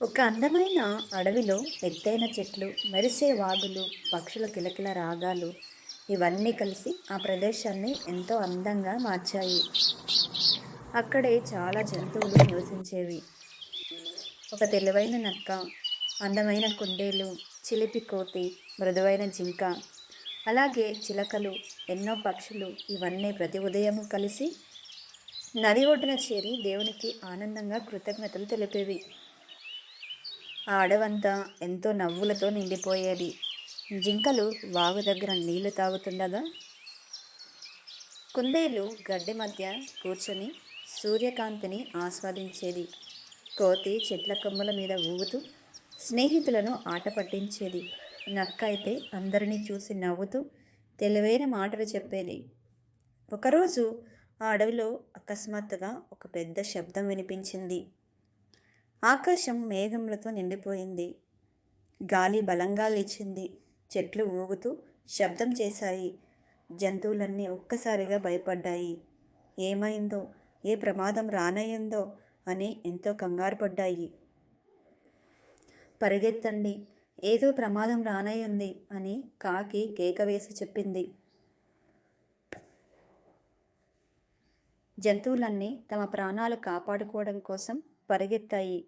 ఒక అందమైన అడవిలో ఎత్తైన చెట్లు మెరిసే వాగులు పక్షుల కిలకిల రాగాలు ఇవన్నీ కలిసి ఆ ప్రదేశాన్ని ఎంతో అందంగా మార్చాయి. అక్కడే చాలా జంతువులు నివసించేవి. ఒక తెలివైన నక్క అందమైన కుందేలు చిలిపి కోతి మృదువైన జింక అలాగే చిలకలు ఎన్నో పక్షులు ఇవన్నీ ప్రతి ఉదయం కలిసి నది ఒడ్డున చేరి దేవునికి ఆనందంగా కృతజ్ఞతలు తెలిపేవి. ఆ అడవంతా ఎంతో నవ్వులతో నిండిపోయేది. జింకలు వాగు దగ్గర నీళ్ళు తాగుతుండగా కుందేలు గడ్డి మధ్య కూర్చొని సూర్యకాంతిని ఆస్వాదించేది. కోతి చెట్ల కొమ్మల మీద ఊగుతూ స్నేహితులను ఆట పట్టించేది. నక్క అయితే అందరినీ చూసి నవ్వుతూ తెలివైన మాటలు చెప్పేది. ఒకరోజు ఆ అడవిలో అకస్మాత్తుగా ఒక పెద్ద శబ్దం వినిపించింది. ఆకాశం మేఘములతో నిండిపోయింది. గాలి బలంగా లేచింది. చెట్లు ఊగుతూ శబ్దం చేశాయి. జంతువులన్నీ ఒక్కసారిగా భయపడ్డాయి. ఏమైందో ఏ ప్రమాదం రానయ్యిందో అని ఎంతో కంగారు పడ్డాయి పరిగెత్తండి ఏదో ప్రమాదం రానయ్యుంది అని కాకి కేక వేసి చెప్పింది. జంతువులన్నీ తమ ప్రాణాలు కాపాడుకోవడం కోసం పరిగెత్తాయి.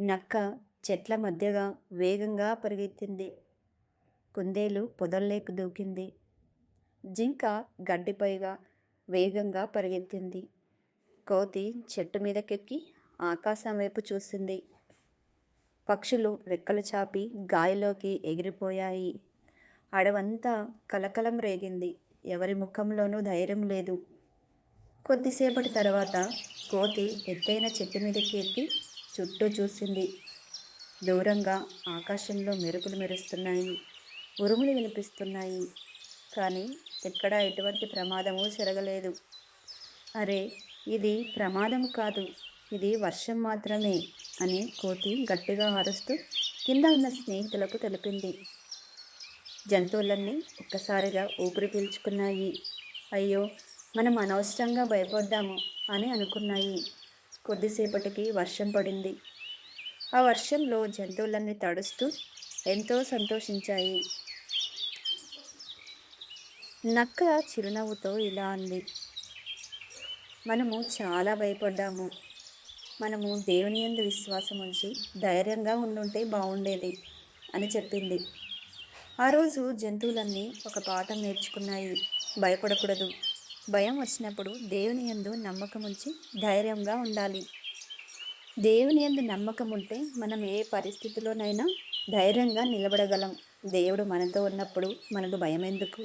నక్క చెట్ల మధ్యగా వేగంగా పరిగెత్తింది. కుందేలు పొదల్లేకు దూకింది. జింక గడ్డిపైగా వేగంగా పరిగెత్తింది. కోతి చెట్టు మీదకెక్కి ఆకాశం వైపు చూసింది. పక్షులు రెక్కలు చాపి గాయలోకి ఎగిరిపోయాయి. అడవంతా కలకలం రేగింది. ఎవరి ముఖంలోనూ ధైర్యం లేదు. కొద్దిసేపటి తర్వాత కోతి ఎత్తైన చెట్టు మీదకి ఎక్కి చుట్టూ చూసింది. దూరంగా ఆకాశంలో మెరుపులు మెరుస్తున్నాయి. ఉరుములు వినిపిస్తున్నాయి. కానీ ఎక్కడా ఎటువంటి ప్రమాదము జరగలేదు. అరే ఇది ప్రమాదం కాదు. ఇది వర్షం మాత్రమే అని కోతి గట్టిగా అరుస్తూ కింద ఉన్న స్నేహితులకు తెలిపింది. జంతువులన్నీ ఒక్కసారిగా ఊపిరి పీల్చుకున్నాయి. అయ్యో మనం అనవసరంగా భయపడ్డాము అని అనుకున్నాయి. కొద్దిసేపటికి వర్షం పడింది. ఆ వర్షంలో జంతువులన్నీ తడుస్తూ ఎంతో సంతోషించాయి. నక్క చిరునవ్వుతో ఇలా అంది. మనము చాలా భయపడ్డాము. మనము దేవుని ఎందు విశ్వాసం ఉంచి ధైర్యంగా ఉండుంటే బాగుండేది అని చెప్పింది. ఆ రోజు జంతువులన్నీ ఒక పాఠం నేర్చుకున్నాయి. భయపడకూడదు. భయం వచ్చినప్పుడు దేవుని ఎందు నమ్మకం ఉంచి ధైర్యంగా ఉండాలి. దేవుని ఎందు నమ్మకం ఉంటే మనం ఏ పరిస్థితిలోనైనా ధైర్యంగా నిలబడగలం. దేవుడు మనతో ఉన్నప్పుడు మనకు భయం ఎందుకు